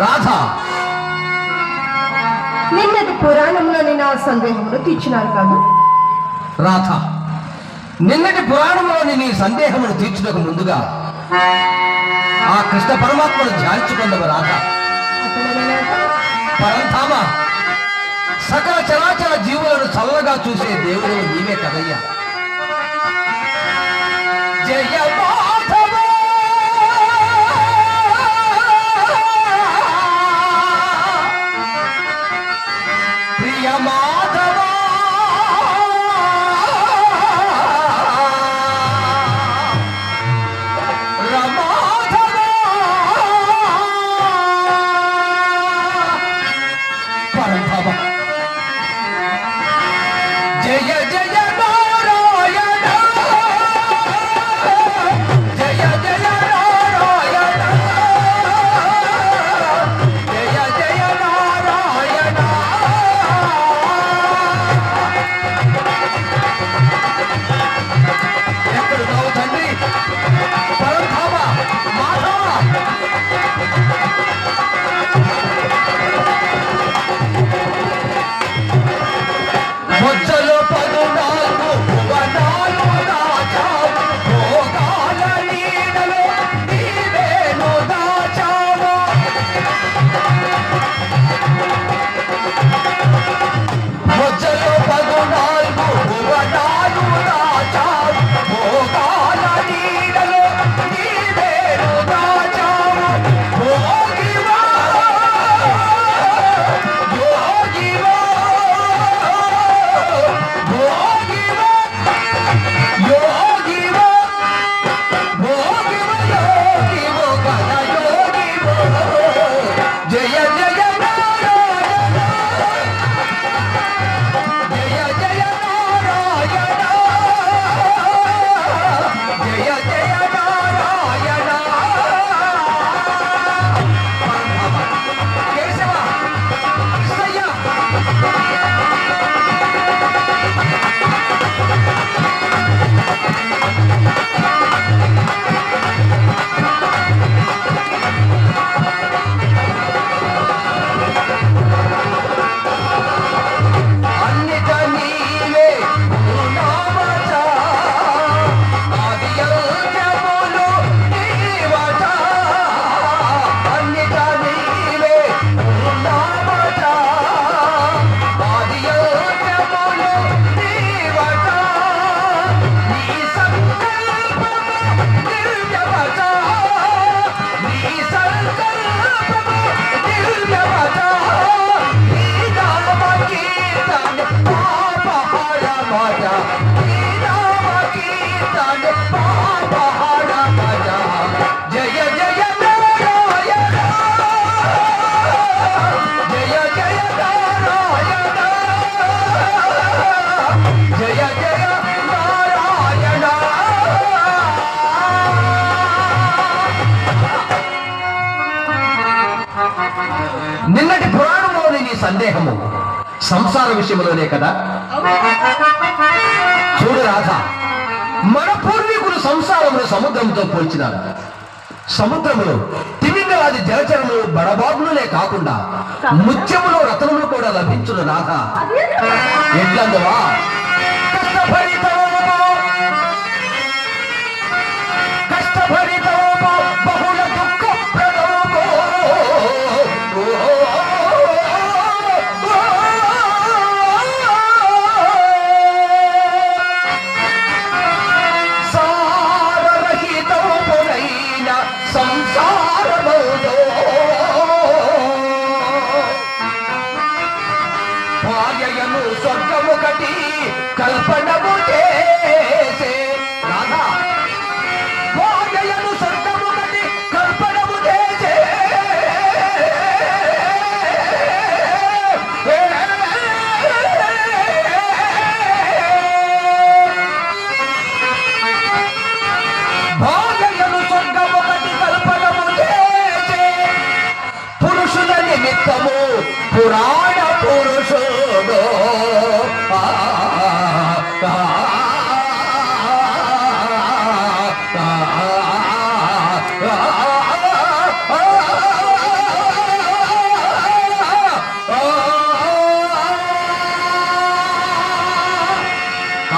రాధా. నిన్నటి పురాణంలోని నా సందేహమును తీర్చినారు కాదు. రాధ నిన్నటి పురాణంలోని నీ సందేహమును తీర్చుటకు ముందుగా ఆ కృష్ణ పరమాత్మను ధ్యానించుకుందము రాధ. పరంధామ సకల చరాచర జీవులను చల్లగా చూసే దేవుడు నీవే కదయ్యా. నీ సందేహము. సంసార విషయంలోనే కదా? చూడు రాధా మన పూర్వీకులు సంసారంలో సముద్రంతో పోల్చినారు. సముద్రములు తిమింగలాది జలచరములు బడబాబులే కాకుండా ముత్యములో రతనములు కూడా లభించును రాధా. ఎట్లందువా స్వర్గముకటి కల్పనము చేసే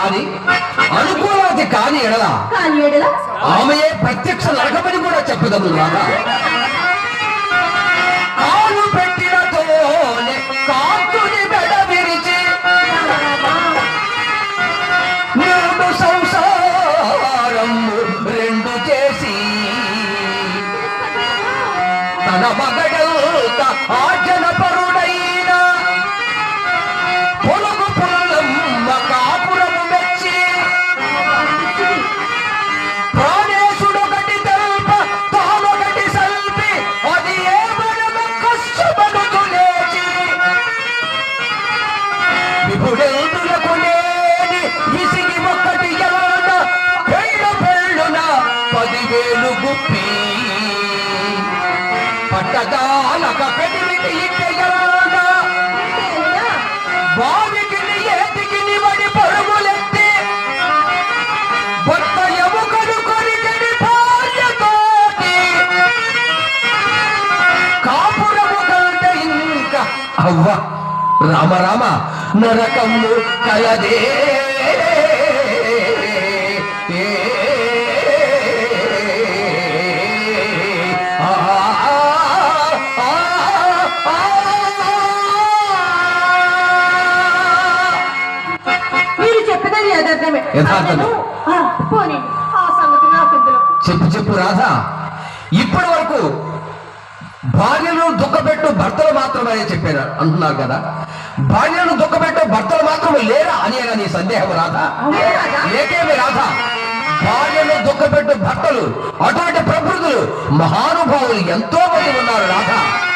కాని అనుకూలవతి కాని ఎడల? ఆమెయే ప్రత్యక్ష నరకమని కూడా చెప్పదము అవ్వ రామ రామ నరకము కలదే. యథార్థమే. పోనీ. ఆ సంగతి నాకు చెప్పు చెప్పు రాధా. ఇప్పటి వరకు భార్యను దుఃఖపెట్టు భర్తలు మాత్రమే చెప్పారు అంటున్నారు కదా. భార్యను దుఃఖపెట్టు భర్తలు మాత్రమే లేరా అనేగా నీ సందేహం రాధా. ఏకేమి రాధా. భార్యను దుఃఖపెట్టు భర్తలు అటువంటి ప్రకృతులు మహానుభావులు ఎంతో మంది ఉన్నారు రాధా.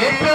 ஏற்ற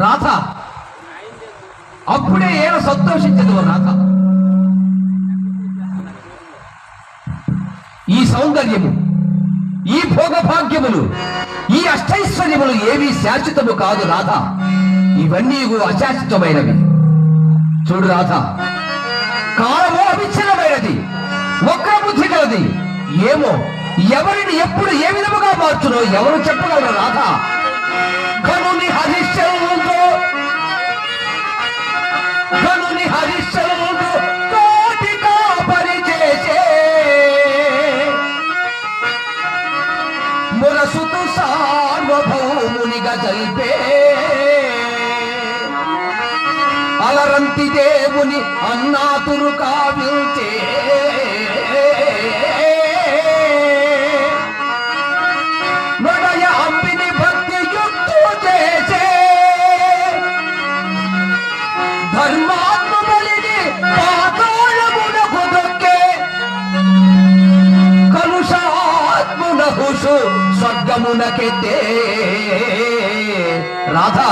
రాధ అప్పుడే ఏమ సంతోషించదు రాధ? ఈ సౌందర్యము ఈ భోగభాగ్యములు ఈ అష్టైశ్వర్యములు ఏవి శాశ్వతము కాదు రాధ. ఇవన్నీ అశాశ్వతమైనవి. చూడు రాధ కాలము అవిచ్ఛిన్నమైనది వక్రబుద్ధి కలది ఏమో ఎవరిని ఎప్పుడు ఏ విధముగా మార్చునో ఎవరు చెప్పగలరు రాధ? కనుని హరిశ్చరముతో కనుని హరిశ్చరముతో కోటి కాపరి చేసే. మురసుతు సార్వభౌమునిగా జల్పే. అలరంతి దేవుని అన్నాతురు కావిల్చే. పరమునకెత్తే రాధా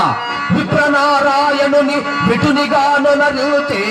విప్రనారాయణుని విటునిగాను నలుతే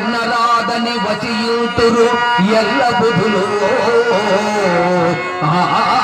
కలిమిలేములు ఎన్నరాదని వచియుతురు ఎల్ల బుధులు. ఆ